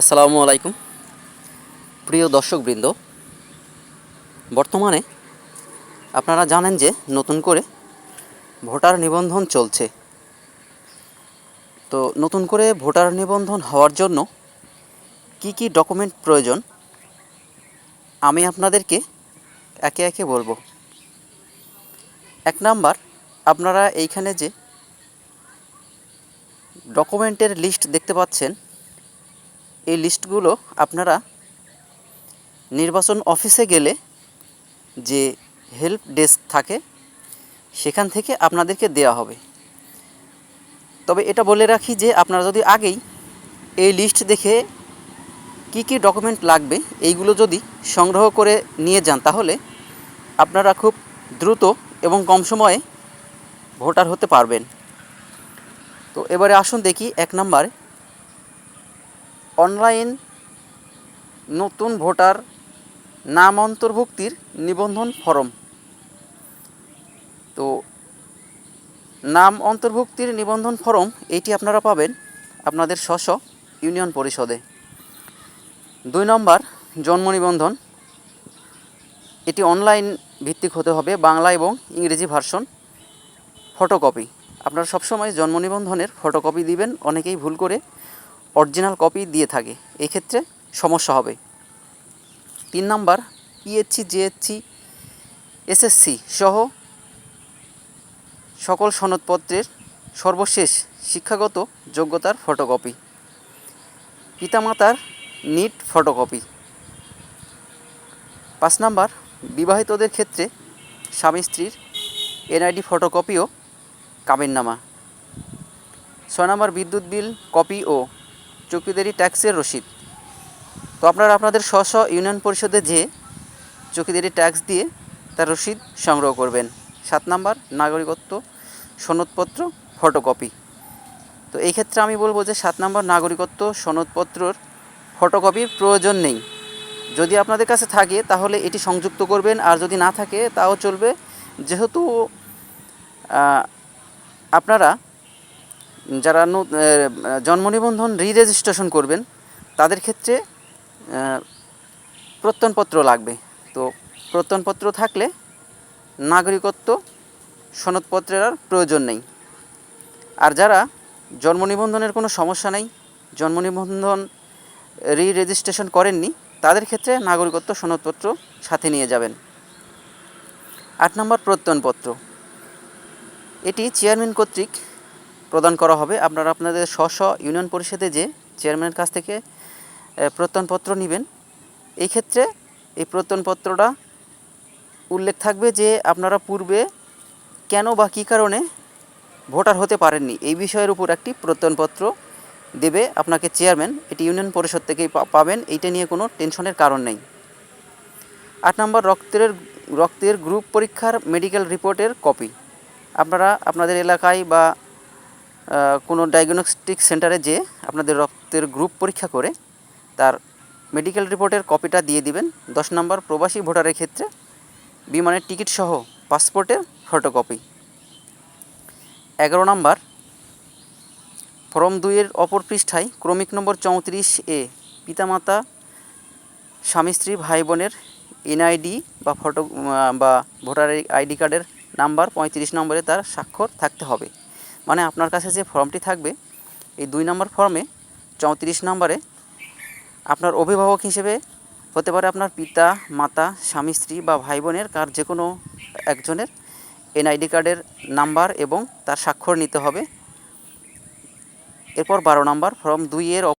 আসসালামু আলাইকুম। প্রিয় দর্শকবৃন্দ, বর্তমানে আপনারা জানেন যে নতুন করে ভোটার নিবন্ধন চলছে। তো নতুন করে ভোটার নিবন্ধন হওয়ার জন্য কি কি ডকুমেন্ট প্রয়োজন, আমি আপনাদেরকে একে একে বলব। এক নাম্বার, আপনারা এইখানে যে ডকুমেন্টের লিস্ট দেখতে পাচ্ছেন এই লিস্টগুলো আপনারা নির্বাচন অফিসে গেলে যে হেল্প ডেস্ক থাকে, সেখান থেকে আপনাদেরকে দেওয়া হবে। তবে এটা বলে রাখি যে আপনারা যদি আগেই এই লিস্ট দেখে কি কি ডকুমেন্ট লাগবে, এইগুলো যদি সংগ্রহ করে নিয়ে যান, তাহলে আপনারা খুব দ্রুত এবং কম সময়ে ভোটার হতে পারবেন। তো এবারে আসুন দেখি এক নম্বরে অনলাইন নতুন ভোটার নাম অন্তর্ভুক্তির নিবন্ধন ফরম। তো, নাম অন্তর্ভুক্তির নিবন্ধন ফরম এটি আপনারা পাবেন আপনাদের স্ব ইউনিয়ন পরিষদে। দুই নম্বর, জন্ম নিবন্ধন। এটি অনলাইন ভিত্তিক হতে হবে বাংলা এবং ইংরেজি ভার্সন ফটোকপি। আপনারা সবসময় জন্ম নিবন্ধনের ফটোকপি দিবেন, অনেকেই ভুল করে অরিজিনাল কপি দিয়ে থাকে। এক্ষেত্রে সমস্যা হবে। তিন নাম্বার পিএইচসি জেএইচসি এসএসসি সহ সকল সনদপত্রের সর্বশেষ শিক্ষাগত যোগ্যতার ফটোকপি। পিতামাতার নিট ফটোকপি। পাঁচ নাম্বার, বিবাহিতদের ক্ষেত্রে স্বামী স্ত্রীর এনআইডি ফটোকপি ও কাবিননামা ছয় নম্বর, বিদ্যুৎ বিল, কপি ও চৌকিদারি ট্যাক্সের রসিদ। তো আপনারা আপনাদের স্ব স্ব ইউনিয়ন পরিষদে যে চৌকিদারি ট্যাক্স দিয়ে তার রসিদ সংগ্রহ করবেন। সাত নাম্বার, নাগরিকত্ব সনদপত্র, ফটোকপি। তো এই ক্ষেত্রে আমি বলব যে সাত নম্বর, নাগরিকত্ব সনদপত্রর ফটোকপির প্রয়োজন নেই। যদি আপনাদের কাছে থাকে, তাহলে এটি সংযুক্ত করবেন। আর যদি না থাকে, তাও চলবে। যেহেতু আপনারা যারা জন্ম নিবন্ধন রি রেজিস্ট্রেশন করবেন, তাদের ক্ষেত্রে প্রত্যয়নপত্র লাগবে। তো প্রত্যয়নপত্র থাকলে নাগরিকত্ব সনদপত্রের আর প্রয়োজন নেই। আর যারা জন্ম নিবন্ধনের কোনো সমস্যা নেই, জন্ম নিবন্ধন রি রেজিস্ট্রেশন করেননি, তাদের ক্ষেত্রে নাগরিকত্ব সনদপত্র সাথে নিয়ে যাবেন। আট নম্বর প্রত্যয়নপত্র। এটি চেয়ারম্যান কর্তৃক প্রদান করা হবে। আপনারা আপনাদের স্ব স্ব ইউনিয়ন পরিষদে যে চেয়ারম্যানের কাছ থেকে প্রত্যয়নপত্র নেবেন, এই ক্ষেত্রে এই প্রত্যয়নপত্রটা উল্লেখ থাকবে যে আপনারা পূর্বে কেন বা কী কারণে ভোটার হতে পারেননি, এই বিষয়ের উপর একটি প্রত্যয়নপত্র দেবে আপনাকে চেয়ারম্যান। এটি ইউনিয়ন পরিষদ থেকেই পাবেন, এইটা নিয়ে কোনো টেনশনের কারণ নেই। আট নম্বর, রক্তের রক্তের গ্রুপ পরীক্ষার মেডিকেল রিপোর্টের কপি। আপনারা আপনাদের এলাকায় বা কোনো ডায়াগনস্টিক সেন্টারে যে আপনাদের রক্তের গ্রুপ পরীক্ষা করে, তার মেডিকেল রিপোর্টের কপিটা দিয়ে দিবেন। দশ নম্বর প্রবাসী ভোটারের ক্ষেত্রে বিমানের টিকিট সহ পাসপোর্টের ফটোকপি এগারো নম্বর, ফর্ম দুইয়ের অপর পৃষ্ঠায় ক্রমিক নম্বর চৌত্রিশ এ পিতামাতা, স্বামী স্ত্রী, ভাই বোনের এনআইডি বা ফটো বা ভোটার আইডি কার্ডের নাম্বার পঁয়ত্রিশ নম্বরে তার স্বাক্ষর থাকতে হবে। মানে আপনার কাছে যে ফর্মটি থাকবে, এই দুই নম্বর ফর্মে চৌত্রিশ নম্বরে আপনার অভিভাবক হিসেবে হতে পারে আপনার পিতা, মাতা, স্বামী, স্ত্রী বা ভাই বোনের কার যে কোনো একজনের এনআইডি কার্ডের নাম্বার এবং তার স্বাক্ষর নিতে হবে। এরপর বারো নম্বর ফর্ম দুইয়ের